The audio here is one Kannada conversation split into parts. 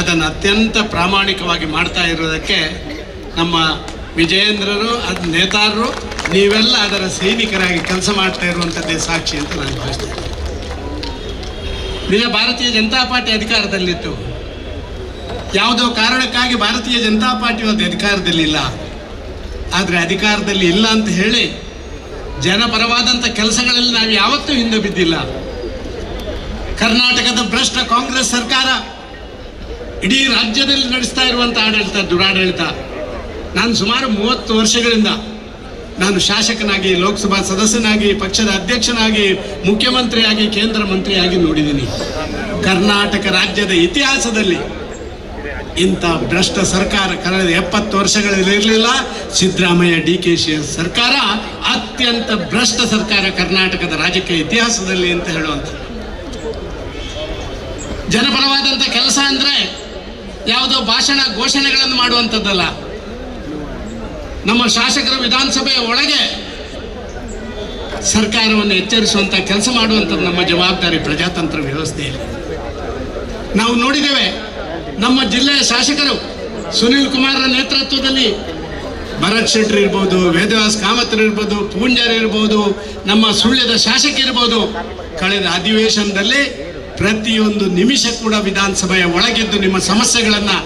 ಅದನ್ನು ಅತ್ಯಂತ ಪ್ರಾಮಾಣಿಕವಾಗಿ ಮಾಡ್ತಾ ಇರೋದಕ್ಕೆ ನಮ್ಮ ವಿಜಯೇಂದ್ರರು, ಅದ್ ನೇತಾರರು, ನೀವೆಲ್ಲ ಅದರ ಸೈನಿಕರಾಗಿ ಕೆಲಸ ಮಾಡ್ತಾ ಇರುವಂಥದ್ದೇ ಸಾಕ್ಷಿ ಅಂತ ನಾನು ಭಾವಿಸ್ತೇನೆ. ನಿಜ ಭಾರತೀಯ ಜನತಾ ಪಾರ್ಟಿ ಅಧಿಕಾರದಲ್ಲಿತ್ತು. ಯಾವುದೋ ಕಾರಣಕ್ಕಾಗಿ ಭಾರತೀಯ ಜನತಾ ಪಾರ್ಟಿ ಒಂದು ಅಧಿಕಾರದಲ್ಲಿಲ್ಲ ಆದರೆ ಅಧಿಕಾರದಲ್ಲಿ ಇಲ್ಲ ಅಂತ ಹೇಳಿ ಜನಪರವಾದಂಥ ಕೆಲಸಗಳಲ್ಲಿ ನಾವು ಯಾವತ್ತೂ ಹಿಂದೆ ಬಿದ್ದಿಲ್ಲ. ಕರ್ನಾಟಕದ ಭ್ರಷ್ಟ ಕಾಂಗ್ರೆಸ್ ಸರ್ಕಾರ ಇಡೀ ರಾಜ್ಯದಲ್ಲಿ ನಡೆಸ್ತಾ ಇರುವಂಥ ಆಡಳಿತ, ದುರಾಡಳಿತ. ನಾನು ಸುಮಾರು ಮೂವತ್ತು ವರ್ಷಗಳಿಂದ ನಾನು ಶಾಸಕನಾಗಿ, ಲೋಕಸಭಾ ಸದಸ್ಯನಾಗಿ, ಪಕ್ಷದ ಅಧ್ಯಕ್ಷನಾಗಿ, ಮುಖ್ಯಮಂತ್ರಿಯಾಗಿ, ಕೇಂದ್ರ ಮಂತ್ರಿಯಾಗಿ ನೋಡಿದ್ದೀನಿ. ಕರ್ನಾಟಕ ರಾಜ್ಯದ ಇತಿಹಾಸದಲ್ಲಿ ಇಂಥ ಭ್ರಷ್ಟ ಸರ್ಕಾರ ಕಳೆದ ಎಪ್ಪತ್ತು ವರ್ಷಗಳಲ್ಲಿ ಇರಲಿಲ್ಲ. ಸಿದ್ದರಾಮಯ್ಯ ಡಿ ಕೆ ಶಿ ಸರ್ಕಾರ ಅತ್ಯಂತ ಭ್ರಷ್ಟ ಸರ್ಕಾರ ಕರ್ನಾಟಕದ ರಾಜಕೀಯ ಇತಿಹಾಸದಲ್ಲಿ ಅಂತ ಹೇಳುವಂಥ ಜನಪರವಾದಂಥ ಕೆಲಸ ಅಂದರೆ ಯಾವುದೋ ಭಾಷಣ ಘೋಷಣೆಗಳನ್ನು ಮಾಡುವಂಥದ್ದಲ್ಲ. ನಮ್ಮ ಶಾಸಕರು ವಿಧಾನಸಭೆಯ ಒಳಗೆ ಸರ್ಕಾರವನ್ನು ಎಚ್ಚರಿಸುವಂಥ ಕೆಲಸ ಮಾಡುವಂಥದ್ದು ನಮ್ಮ ಜವಾಬ್ದಾರಿ ಪ್ರಜಾತಂತ್ರ ವ್ಯವಸ್ಥೆಯಲ್ಲಿ. ನಾವು ನೋಡಿದ್ದೇವೆ, ನಮ್ಮ ಜಿಲ್ಲೆಯ ಶಾಸಕರು ಸುನಿಲ್ ಕುಮಾರ್ರ ನೇತೃತ್ವದಲ್ಲಿ ಭರತ್ ಶೆಟ್ಟಿ ಇರ್ಬೋದು ವೇದವಾಸ್ ಕಾಮತ್ ಇರ್ಬೋದು, ಪೂಂಜಾರ್ ಇರ್ಬೋದು, ನಮ್ಮ ಸುಳ್ಯದ ಶಾಸಕ ಇರ್ಬೋದು, ಕಳೆದ ಅಧಿವೇಶನದಲ್ಲಿ ಪ್ರತಿಯೊಂದು ನಿಮಿಷ ಕೂಡ ವಿಧಾನಸಭೆಯ ಒಳಗಿದ್ದು ನಿಮ್ಮ ಸಮಸ್ಯೆಗಳನ್ನು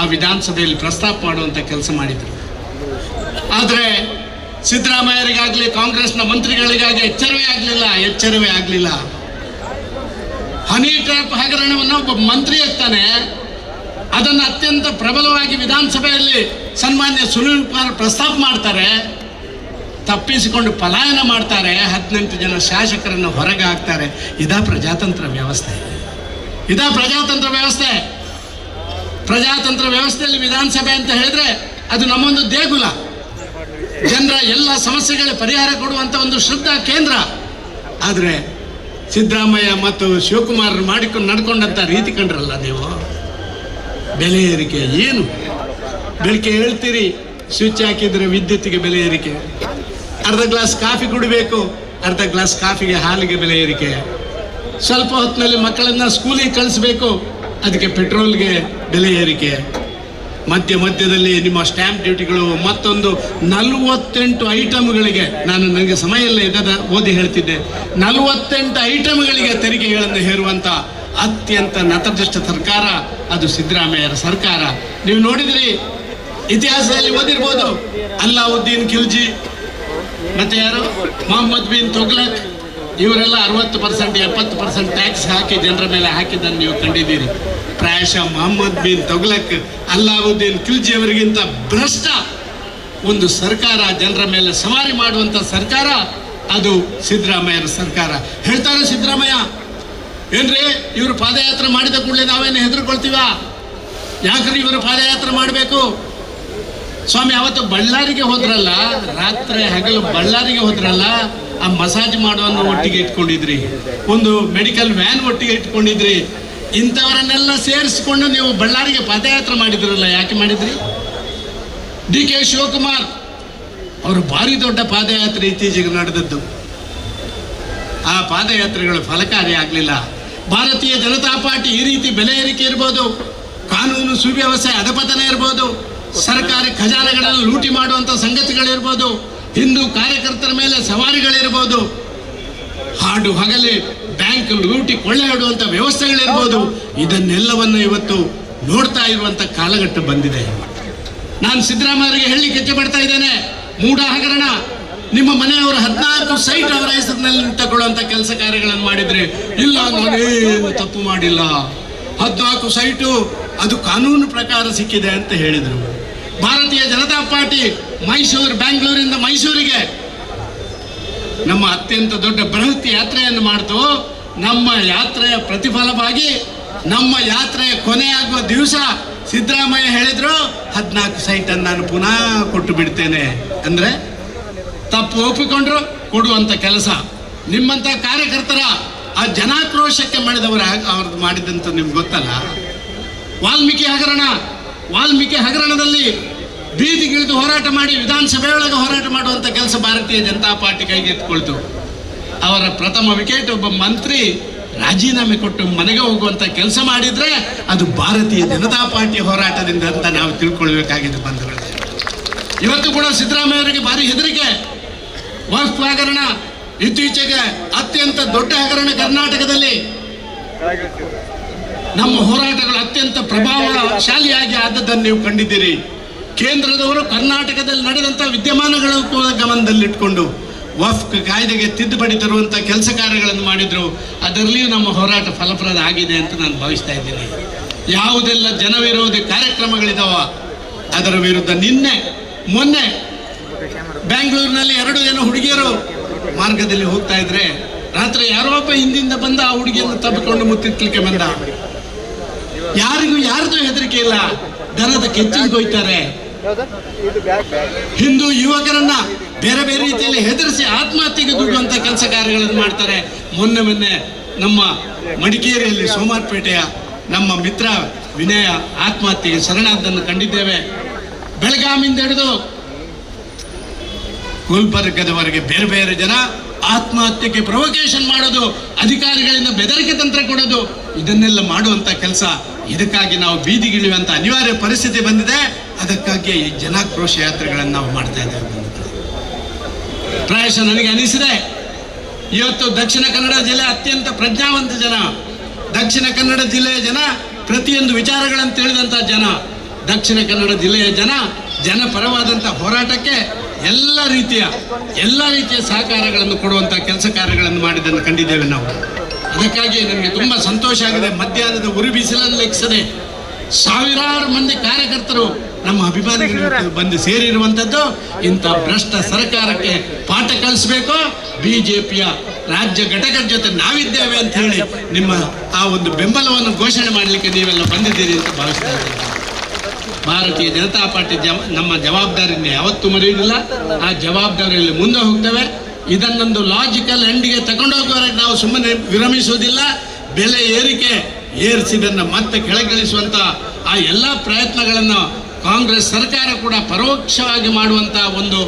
ಆ ವಿಧಾನಸಭೆಯಲ್ಲಿ ಪ್ರಸ್ತಾಪ ಮಾಡುವಂಥ ಕೆಲಸ ಮಾಡಿದರು. ಆದರೆ ಸಿದ್ದರಾಮಯ್ಯರಿಗಾಗಲಿ, ಕಾಂಗ್ರೆಸ್ನ ಮಂತ್ರಿಗಳಿಗಾಗಿ ಎಚ್ಚರವೇ ಆಗಲಿಲ್ಲ ಎಚ್ಚರವೇ ಆಗಲಿಲ್ಲ. ಹನಿ ಟ್ರ್ಯಾಪ್ ಹಗರಣವನ್ನು ಒಬ್ಬ ಮಂತ್ರಿ ಎತ್ತಾನೆ ಅದನ್ನು ಅತ್ಯಂತ ಪ್ರಬಲವಾಗಿ ವಿಧಾನಸಭೆಯಲ್ಲಿ ಸನ್ಮಾನ್ಯ ಸುನೀಲ್ ಕುಮಾರ್ ಪ್ರಸ್ತಾಪ ಮಾಡ್ತಾರೆ. ತಪ್ಪಿಸಿಕೊಂಡು ಪಲಾಯನ ಮಾಡ್ತಾರೆ, ಹದಿನೆಂಟು ಜನ ಶಾಸಕರನ್ನು ಹೊರಗೆ ಹಾಕ್ತಾರೆ. ಇದಾ ಪ್ರಜಾತಂತ್ರ ವ್ಯವಸ್ಥೆ. ಇದಾ ಪ್ರಜಾತಂತ್ರ ವ್ಯವಸ್ಥೆ. ಪ್ರಜಾತಂತ್ರ ವ್ಯವಸ್ಥೆಯಲ್ಲಿ ವಿಧಾನಸಭೆ ಅಂತ ಹೇಳಿದ್ರೆ ಅದು ನಮ್ಮೊಂದು ದೇಗುಲ. ಜನರ ಎಲ್ಲ ಸಮಸ್ಯೆಗಳ ಪರಿಹಾರ ಕೊಡುವಂಥ ಒಂದು ಶ್ರದ್ಧಾ ಕೇಂದ್ರ. ಆದರೆ ಸಿದ್ದರಾಮಯ್ಯ ಮತ್ತು ಶಿವಕುಮಾರ್ ಮಾಡಿಕೊಂಡು ನಡ್ಕೊಂಡಂಥ ರೀತಿ ಕಂಡ್ರಲ್ಲ ನೀವು? ಬೆಲೆ ಏರಿಕೆ ಏನು? ಬೆಳಗ್ಗೆ ಹೇಳ್ತೀರಿ ಸ್ವಿಚ್ ಹಾಕಿದ್ರೆ ವಿದ್ಯುತ್ತಿಗೆ ಬೆಲೆ ಏರಿಕೆ. ಅರ್ಧ ಗ್ಲಾಸ್ ಕಾಫಿ ಕುಡಿಬೇಕು, ಅರ್ಧ ಗ್ಲಾಸ್ ಕಾಫಿಗೆ ಹಾಲಿಗೆ ಬೆಲೆ ಏರಿಕೆ. ಸ್ವಲ್ಪ ಹೊತ್ತಿನಲ್ಲಿ ಮಕ್ಕಳನ್ನ ಸ್ಕೂಲಿಗೆ ಕಳಿಸ್ಬೇಕು, ಅದಕ್ಕೆ ಪೆಟ್ರೋಲ್ಗೆ ಬೆಲೆ ಏರಿಕೆ. ಮಧ್ಯ ಮಧ್ಯದಲ್ಲಿ ನಿಮ್ಮ ಸ್ಟ್ಯಾಂಪ್ ಡ್ಯೂಟಿಗಳು ಮತ್ತೊಂದು ನಲವತ್ತೆಂಟು ಐಟಮ್ಗಳಿಗೆ ನಾನು ನನಗೆ ಸಮಯ ಇಲ್ಲ ಇದ್ದದ ಓದಿ ಹೇಳ್ತಿದ್ದೆ, ನಲವತ್ತೆಂಟು ಐಟಮ್ಗಳಿಗೆ ತೆರಿಗೆಗಳನ್ನು ಹೇರುವಂಥ ಅತ್ಯಂತ ನತದೃಷ್ಟ ಸರ್ಕಾರ, ಅದು ಸಿದ್ದರಾಮಯ್ಯರ ಸರ್ಕಾರ. ನೀವು ನೋಡಿದ್ರಿ, ಇತಿಹಾಸದಲ್ಲಿ ಓದಿರ್ಬೋದು, ಅಲ್ಲಾವುದ್ದೀನ್ ಖಿಲ್ಜಿ ಮತ್ತೆ ಯಾರು? ಮೊಹಮ್ಮದ್ ಬಿನ್ ತುಗ್ಲಕ್. ಇವರೆಲ್ಲ ಅರವತ್ತು ಪರ್ಸೆಂಟ್, ಎಪ್ಪತ್ತು ಪರ್ಸೆಂಟ್ ಟ್ಯಾಕ್ಸ್ ಹಾಕಿ ಜನರ ಮೇಲೆ ಹಾಕಿದ್ದನ್ನು ನೀವು ಕಂಡಿದ್ದೀರಿ. ಪ್ರಾಯಶಃ ಮೊಹಮ್ಮದ್ ಬಿನ್ ತೊಗ್ಲಕ್ ಅಲ್ಲಾವುದ್ದೀನ್ ಖಿಲ್ಜಿಯವರಿಗಿಂತ ಭ್ರಷ್ಟ. ಒಂದು ಸರ್ಕಾರ ಜನರ ಮೇಲೆ ಸವಾರಿ ಮಾಡುವಂಥ ಸರ್ಕಾರ, ಅದು ಸಿದ್ದರಾಮಯ್ಯನ ಸರ್ಕಾರ. ಹೇಳ್ತಾರೆ ಸಿದ್ದರಾಮಯ್ಯ, ಏನ್ರಿ, ಇವರು ಪಾದಯಾತ್ರೆ ಮಾಡಿದ ಕೂಡಲೇ ನಾವೇನು ಹೆದರ್ಕೊಳ್ತೀವ? ಯಾಕ್ರಿ ಇವರು ಪಾದಯಾತ್ರೆ ಮಾಡಬೇಕು? ಸ್ವಾಮಿ, ಅವತ್ತು ಬಳ್ಳಾರಿಗೆ ಹೋದ್ರಲ್ಲ? ರಾತ್ರಿ ಹಗಲು ಬಳ್ಳಾರಿಗೆ ಹೋದ್ರಲ್ಲ? ಆ ಮಸಾಜ್ ಮಾಡೋನ್ನ ಒಟ್ಟಿಗೆ ಇಟ್ಕೊಂಡಿದ್ರಿ. ಒಂದು ಮೆಡಿಕಲ್ ವ್ಯಾನ್ ಒಟ್ಟಿಗೆ ಇಟ್ಕೊಂಡಿದ್ರಿ. ಇಂಥವರನ್ನೆಲ್ಲ ಸೇರಿಸಿಕೊಂಡು ನೀವು ಬಳ್ಳಾರಿಗೆ ಪಾದಯಾತ್ರೆ ಮಾಡಿದ್ರಲ್ಲ, ಯಾಕೆ ಮಾಡಿದ್ರಿ? ಡಿ ಕೆ ಶಿವಕುಮಾರ್, ಅವರು ಭಾರಿ ದೊಡ್ಡ ಪಾದಯಾತ್ರೆ ಇತ್ತೀಚೆಗೆ ನಡೆದದ್ದು. ಆ ಪಾದಯಾತ್ರೆಗಳು ಫಲಕಾರಿ ಆಗಲಿಲ್ಲ. ಭಾರತೀಯ ಜನತಾ ಪಾರ್ಟಿ ಈ ರೀತಿ ಬೆಲೆ ಏರಿಕೆ ಇರ್ಬೋದು. ಕಾನೂನು ಸುವ್ಯವಸ್ಥೆ ಅಧಪತನ ಇರ್ಬೋದು. ಸರ್ಕಾರಿ ಖಜಾನೆಗಳನ್ನು ಲೂಟಿ ಮಾಡುವಂಥ ಸಂಗತಿಗಳಿರ್ಬೋದು, ಹಿಂದೂ ಕಾರ್ಯಕರ್ತರ ಮೇಲೆ ಸವಾರಿಗಳಿರ್ಬೋದು, ಹಾಡು ಹಗಲಿ, ಬ್ಯಾಂಕ್ ಲೂಟಿ ಕೊಳ್ಳೆ ಹೊಡುವಂಥ ವ್ಯವಸ್ಥೆಗಳಿರ್ಬೋದು, ಇದನ್ನೆಲ್ಲವನ್ನು ಇವತ್ತು ನೋಡ್ತಾ ಇರುವಂಥ ಕಾಲಘಟ್ಟ ಬಂದಿದೆ. ನಾನು ಸಿದ್ದರಾಮಯ್ಯರಿಗೆ ಹೇಳಲಿಕ್ಕೆ ಹೆಜ್ಜೆ ಪಡ್ತಾ ಇದ್ದೇನೆ. ಮೂಢ ಹಗರಣ. ನಿಮ್ಮ ಮನೆಯವರು ಹದಿನಾಲ್ಕು ಸೈಟ್ ಅವರ ಹೆಸರಿನಲ್ಲಿ ನಿಂತಕೊಳ್ಳುವಂತ ಕೆಲಸ ಕಾರ್ಯಗಳನ್ನು ಮಾಡಿದ್ರೆ, ಇಲ್ಲ ನಾನೇನು ತಪ್ಪು ಮಾಡಿಲ್ಲ. ಹದಿನಾಲ್ಕು ಸೈಟು, ಅದು ಕಾನೂನು ಪ್ರಕಾರ ಸಿಕ್ಕಿದೆ ಅಂತ ಹೇಳಿದರು. ಭಾರತೀಯ ಜನತಾ ಪಾರ್ಟಿ ಮೈಸೂರು ಬ್ಯಾಂಗ್ಳೂರಿಂದ ಮೈಸೂರಿಗೆ ನಮ್ಮ ಅತ್ಯಂತ ದೊಡ್ಡ ಬೃಹತ್ ಯಾತ್ರೆಯನ್ನು ಮಾಡ್ತು. ನಮ್ಮ ಯಾತ್ರೆಯ ಪ್ರತಿಫಲವಾಗಿ ನಮ್ಮ ಯಾತ್ರೆಯ ಕೊನೆಯಾಗುವ ದಿವಸ ಸಿದ್ದರಾಮಯ್ಯ ಹೇಳಿದ್ರು, ಹದಿನಾಲ್ಕು ಸೈಟನ್ನು ನಾನು ಪುನಃ ಕೊಟ್ಟು ಬಿಡ್ತೇನೆ ಅಂದ್ರೆ ತಪ್ಪು ಒಪ್ಪಿಕೊಂಡ್ರು ಕೊಡುವಂಥ ಕೆಲಸ. ನಿಮ್ಮಂತ ಕಾರ್ಯಕರ್ತರ ಆ ಜನಾಕ್ರೋಶಕ್ಕೆ ಮಾಡಿದವರು ಅವ್ರದ್ದು ಮಾಡಿದಂತ ನಿಮ್ಗೆ ಗೊತ್ತಲ್ಲ? ವಾಲ್ಮೀಕಿ ಹಗರಣ ವಾಲ್ಮೀಕಿ ಹಗರಣದಲ್ಲಿ ಬೀದಿಗಿಳಿದು ಹೋರಾಟ ಮಾಡಿ ವಿಧಾನಸಭೆಯೊಳಗೆ ಹೋರಾಟ ಮಾಡುವಂಥ ಕೆಲಸ ಭಾರತೀಯ ಜನತಾ ಪಾರ್ಟಿ ಕೈಗೆತ್ತಿಕೊಳ್ತು ಅವರ ಪ್ರಥಮ ವಿಕೆಟ್ ಒಬ್ಬ ಮಂತ್ರಿ ರಾಜೀನಾಮೆ ಕೊಟ್ಟು ಮನೆಗೆ ಹೋಗುವಂಥ ಕೆಲಸ ಮಾಡಿದರೆ ಅದು ಭಾರತೀಯ ಜನತಾ ಪಾರ್ಟಿ ಹೋರಾಟದಿಂದ ಅಂತ ನಾವು ತಿಳ್ಕೊಳ್ಬೇಕಾಗಿದೆ ಬಂಧುಗಳೇ. ಇವತ್ತು ಕೂಡ ಸಿದ್ದರಾಮಯ್ಯ ಅವರಿಗೆ ಭಾರಿ ಹೆದರಿಕೆ. ವಕ್ಫ್ ಹಗರಣ ಇತ್ತೀಚೆಗೆ ಅತ್ಯಂತ ದೊಡ್ಡ ಹಗರಣ ಕರ್ನಾಟಕದಲ್ಲಿ. ನಮ್ಮ ಹೋರಾಟಗಳು ಅತ್ಯಂತ ಪ್ರಭಾವಶಾಲಿಯಾಗಿ ಆದದ್ದನ್ನು ನೀವು ಕಂಡಿದ್ದೀರಿ. ಕೇಂದ್ರದವರು ಕರ್ನಾಟಕದಲ್ಲಿ ನಡೆದಂತ ವಿದ್ಯಮಾನಗಳ ಕೂಡ ಗಮನದಲ್ಲಿಟ್ಕೊಂಡು ವಫ್ ಕಾಯ್ದೆಗೆ ತಿದ್ದುಪಡಿ ತರುವಂತ ಕೆಲಸ ಕಾರ್ಯಗಳನ್ನು ಮಾಡಿದ್ರು. ಅದರಲ್ಲಿಯೂ ನಮ್ಮ ಹೋರಾಟ ಫಲಪ್ರದ ಆಗಿದೆ ಅಂತ ನಾನು ಭಾವಿಸ್ತಾ ಇದ್ದೀನಿ. ಯಾವುದೆಲ್ಲ ಜನವಿರೋಧಿ ಕಾರ್ಯಕ್ರಮಗಳಿದಾವ ಅದರ ವಿರುದ್ಧ ನಿನ್ನೆ, ಮೊನ್ನೆ ಬ್ಯಾಂಗ್ಳೂರಿನಲ್ಲಿ ಎರಡು ಜನ ಹುಡುಗಿಯರು ಮಾರ್ಗದಲ್ಲಿ ಹೋಗ್ತಾ ಇದ್ರೆ ರಾತ್ರಿ ಯಾರೋ ಒಬ್ಬ ಹಿಂದಿಂದ ಬಂದ ಆ ಹುಡುಗಿಯನ್ನು ತಬ್ಬಿಕೊಂಡು ಮುತ್ತಿಟ್ಲಿಕ್ಕೆ ಬಂದ. ಯಾರಿಗೂ ಯಾರದು ಹೆದರಿಕೆ ಇಲ್ಲ. ದನದ ಕೆಚ್ಚಿಗೆ ಹೋಯ್ತಾರೆ. ಹಿಂದೂ ಯುವಕರನ್ನ ಬೇರೆ ಬೇರೆ ರೀತಿಯಲ್ಲಿ ಹೆದರಿಸಿ ಆತ್ಮಹತ್ಯೆಗೆ ದುಡ್ಡುವಂತ ಕೆಲಸ ಕಾರ್ಯಗಳನ್ನು ಮಾಡ್ತಾರೆ. ಮೊನ್ನೆ ಮೊನ್ನೆ ನಮ್ಮ ಮಡಿಕೇರಿಯಲ್ಲಿ ಸೋಮಾರ್ಪೇಟೆಯ ನಮ್ಮ ಮಿತ್ರ ವಿನಯ ಆತ್ಮಹತ್ಯೆಗೆ ಶರಣಾದ್ದನ್ನು ಕಂಡಿದ್ದೇವೆ. ಬೆಳಗಾಮಿಂದ ಹಿಡಿದು ಗುಲ್ಬರ್ಗದವರೆಗೆ ಬೇರೆ ಬೇರೆ ಜನ ಆತ್ಮಹತ್ಯೆಗೆ ಪ್ರೊವೊಕೇಶನ್ ಮಾಡೋದು, ಅಧಿಕಾರಿಗಳಿಂದ ಬೆದರಿಕೆ ತಂತ್ರ ಕೊಡೋದು, ಇದನ್ನೆಲ್ಲ ಮಾಡುವಂತ ಕೆಲಸ. ಇದಕ್ಕಾಗಿ ನಾವು ಬೀದಿಗಿಳಿಯುವಂತ ಅನಿವಾರ್ಯ ಪರಿಸ್ಥಿತಿ ಬಂದಿದೆ. ಅದಕ್ಕಾಗಿ ಈ ಜನಾಕ್ರೋಶ ಯಾತ್ರೆಗಳನ್ನು ನಾವು ಮಾಡ್ತಾ ಇದ್ದೇವೆ. ಪ್ರಾಯಶಃ ನನಗೆ ಅನಿಸಿದೆ. ಇವತ್ತು ದಕ್ಷಿಣ ಕನ್ನಡ ಜಿಲ್ಲೆ ಅತ್ಯಂತ ಪ್ರಜ್ಞಾವಂತ ಜನ. ದಕ್ಷಿಣ ಕನ್ನಡ ಜಿಲ್ಲೆಯ ಜನ, ಪ್ರತಿಯೊಂದು ವಿಚಾರಗಳನ್ನು ತಿಳಿದಂತ ಜನ. ದಕ್ಷಿಣ ಕನ್ನಡ ಜಿಲ್ಲೆಯ ಜನ ಜನಪರವಾದಂಥ ಹೋರಾಟಕ್ಕೆ ಎಲ್ಲ ರೀತಿಯ ಎಲ್ಲ ರೀತಿಯ ಸಹಕಾರಗಳನ್ನು ಕೊಡುವಂಥ ಕೆಲಸ ಕಾರ್ಯಗಳನ್ನು ಮಾಡಿದ್ದನ್ನು ಕಂಡಿದ್ದೇವೆ ನಾವು. ಅದಕ್ಕಾಗಿ ನಮಗೆ ತುಂಬ ಸಂತೋಷ ಆಗಿದೆ. ಮಧ್ಯಾಹ್ನದ ಉರಿ ಬಿಸಿಲನ್ನು ಲೆಕ್ಕಿಸದೆ ಸಾವಿರಾರು ಮಂದಿ ಕಾರ್ಯಕರ್ತರು ನಮ್ಮ ಅಭಿಮಾನಿಗಳು ಬಂದು ಸೇರಿರುವಂಥದ್ದು. ಇಂಥ ಭ್ರಷ್ಟ ಸರ್ಕಾರಕ್ಕೆ ಪಾಠ ಕಲಿಸ್ಬೇಕು. ಬಿಜೆಪಿಯ ರಾಜ್ಯ ಘಟಕದ ಜೊತೆ ನಾವಿದ್ದೇವೆ ಅಂತ ಹೇಳಿ ನಿಮ್ಮ ಆ ಒಂದು ಬೆಂಬಲವನ್ನು ಘೋಷಣೆ ಮಾಡಲಿಕ್ಕೆ ನೀವೆಲ್ಲ ಬಂದಿದ್ದೀರಿ ಅಂತ ಭಾವಿಸ್ತಾ ಇದ್ದೇನೆ. ಭಾರತೀಯ ಜನತಾ ಪಾರ್ಟಿ ನಮ್ಮ ಜವಾಬ್ದಾರಿಯನ್ನು ಯಾವತ್ತೂ ಮರೆಯುವುದಿಲ್ಲ. ಆ ಜವಾಬ್ದಾರಿಯಲ್ಲಿ ಮುಂದೆ ಹೋಗ್ತೇವೆ. ಇದನ್ನೊಂದು ಲಾಜಿಕಲ್ ಎಂಡಿಗೆ ತಗೊಂಡೋಗುವವರೆಗೆ ನಾವು ಸುಮ್ಮನೆ ವಿರಮಿಸುವುದಿಲ್ಲ. ಬೆಲೆ ಏರಿಕೆ ಏರಿಸಿದನ್ನು ಮತ್ತೆ ಕೆಳಗಿಳಿಸುವಂಥ ಆ ಎಲ್ಲ ಪ್ರಯತ್ನಗಳನ್ನು ಕಾಂಗ್ರೆಸ್ ಸರ್ಕಾರ ಕೂಡ ಪರೋಕ್ಷವಾಗಿ ಮಾಡುವಂಥ ಒಂದು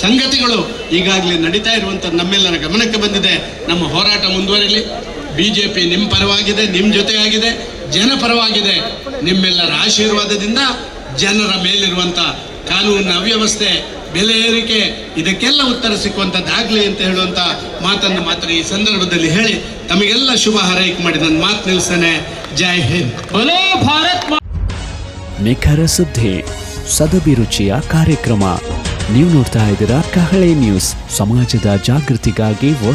ಸಂಗತಿಗಳು ಈಗಾಗಲೇ ನಡೀತಾ ಇರುವಂಥ ನಮ್ಮೆಲ್ಲರ ಗಮನಕ್ಕೆ ಬಂದಿದೆ. ನಮ್ಮ ಹೋರಾಟ ಮುಂದುವರಿಲಿ. ಪಿ ನಿಮ್ಮ ಪರವಾಗಿದೆ ನಿಮ್ಮ ಜೊತೆಯಾಗಿದೆ ಜನಪರವಾಗಿದೆ ನಿಮ್ಮೆಲ್ಲರ ಆಶೀರ್ವಾದದಿಂದ ಜನರ ಮೇಲಿರುವಂಥ ಕಾನೂನಿನ ಅವ್ಯವಸ್ಥೆ ಬೆಲೆ ಏರಿಕೆ ಇದಕ್ಕೆಲ್ಲ ಉತ್ತರ ಸಿಕ್ಕುವಂಥದ್ದಾಗಲಿ ಅಂತ ಹೇಳುವಂಥ ಮಾತನ್ನು ಮಾತ್ರ ಈ ಸಂದರ್ಭದಲ್ಲಿ ಹೇಳಿ ತಮಗೆಲ್ಲ ಶುಭ ಹಾರೈಕೆ ಮಾಡಿ ನನ್ನ ಮಾತು ಜೈ ಹಿಂದ್. ಭಾರತ್ ನಿಖರ ಸುದ್ದಿ ಸದಭಿರುಚಿಯ ಕಾರ್ಯಕ್ರಮ. ನೀವು ನೋಡ್ತಾ ಇದ್ದೀರಾ ಕಹಳೆ ನ್ಯೂಸ್ ಸಮಾಜದ ಜಾಗೃತಿಗಾಗಿ